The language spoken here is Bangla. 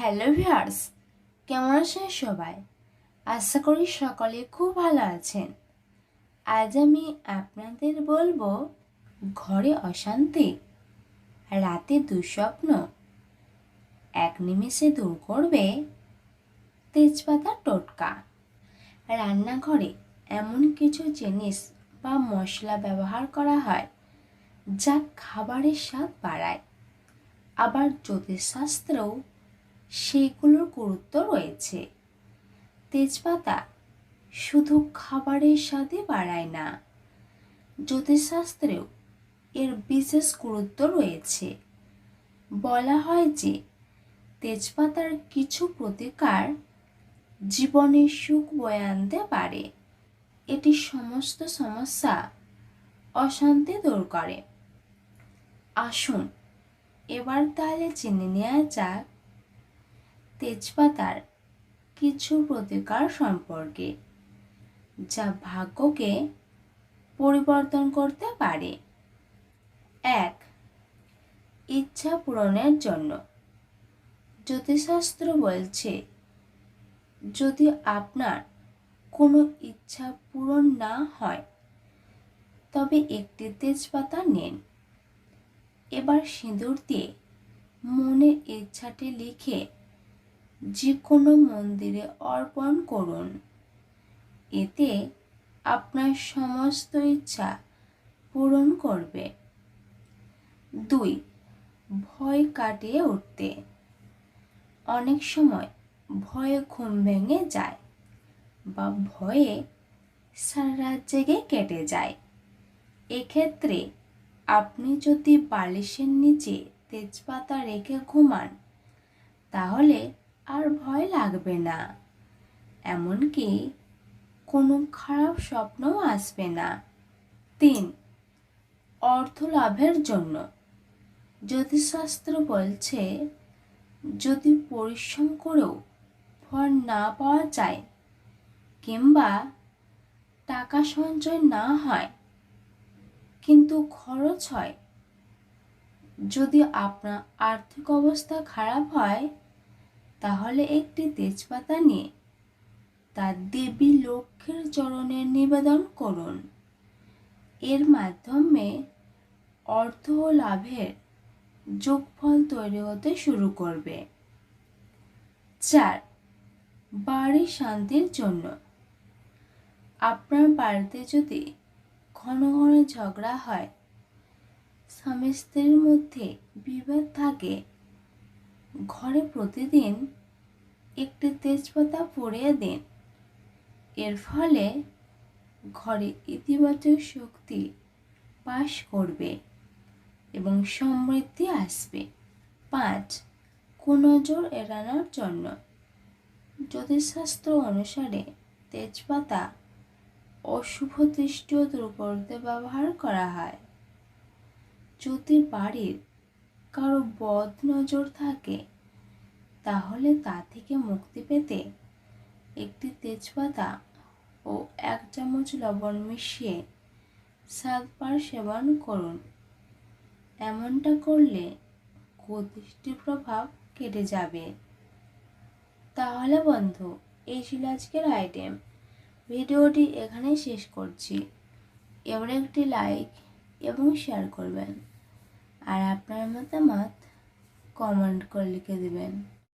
হ্যালো ভিউয়ার্স, কেমন আছেন সবাই? আশা করি সকলে খুব ভালো আছেন। আজ আমি আপনাদের বলব ঘরে অশান্তি, রাতে দুঃস্বপ্ন, এক নিমেষে দূর করবে তেজপাতা টোটকা। রান্নাঘরে এমন কিছু জিনিস বা মশলা ব্যবহার করা হয় যা খাবারের স্বাদ বাড়ায়। আবার জ্যোতিষশাস্ত্রেও সেগুলোর গুরুত্ব রয়েছে। তেজপাতা শুধু খাবারের স্বাদে বাড়ায় না, জ্যোতিষশাস্ত্রেও এর বিশেষ গুরুত্ব রয়েছে। বলা হয় যে, তেজপাতার কিছু প্রতিকার জীবনে সুখ বয়ে আনতে পারে। এটি সমস্ত সমস্যা অশান্তি দূর করে। আসুন, এবার তাহলে জেনে নেওয়া যাক তেজপাতার কিছু প্রতিকার সম্পর্কে, যা ভাগ্যকে পরিবর্তন করতে পারে। এক, ইচ্ছা পূরণের জন্য। জ্যোতিষশাস্ত্র বলছে, যদি আপনার কোনো ইচ্ছা পূরণ না হয়, তবে একটি তেজপাতা নেন। এবার সিঁদুর দিয়ে মনের ইচ্ছাটি লিখে যে কোনো মন্দিরে অর্পণ করুন। এতে আপনার সমস্ত ইচ্ছা পূরণ করবে। দুই, ভয় কাটিয়ে উঠতে। অনেক সময় ভয়ে ঘুম ভেঙে যায় বা ভয়ে সারা রাত জেগে কেটে যায়। এক্ষেত্রে আপনি যদি বালিশের নিচে তেজপাতা রেখে ঘুমান, তাহলে আর ভয় লাগবে না। এমনকি কোনো খারাপ স্বপ্নও আসবে না। তিন অর্থ লাভের জন্য জ্যোতিষশাস্ত্র বলছে, যদি পরিশ্রম করেও ফল না পাওয়া যায় কিংবা টাকা সঞ্চয় না হয়, কিন্তু খরচ হয়, যদি আপনার আর্থিক অবস্থা খারাপ হয় তাহলে একটি তেজপাতা নিয়ে তার দেবী লক্ষ্মীর চরণে নিবেদন করুন। এর মাধ্যমে অর্থ ও লাভের যোগফল তৈরি হতে শুরু করবে। চার, বাড়ি শান্তির জন্য। আপনার বাড়িতে যদি ঘন ঘন ঝগড়া হয়, স্বামী স্ত্রীর মধ্যে বিভেদ থাকে ঘরে প্রতিদিন একটি তেজপাতা পরিয়ে দিন। এর ফলে ঘরে ইতিবাচক শক্তি বাস করবে এবং সমৃদ্ধি আসবে। পাঁচ, কুনজর এড়ানোর জন্য। জ্যোতিষশাস্ত্র অনুসারে তেজপাতা অশুভ দৃষ্টি দূর করতে ব্যবহার করা হয়, যদি বাড়ির কারও বদ নজর থাকে, তাহলে তা থেকে মুক্তি পেতে একটি তেজপাতা ও এক চামচ লবণ মিশিয়ে সাতবার সেবন করুন। এমনটা করলে কুদৃষ্টির প্রভাব কেটে যাবে। তাহলে বন্ধু, এই ছিল আজকের আইটেম ভিডিওটি এখানেই শেষ করছি। এবার একটি লাইক এবং শেয়ার করবেন। আর আপনার মতামত কমেন্ট করে লিখে দেবেন।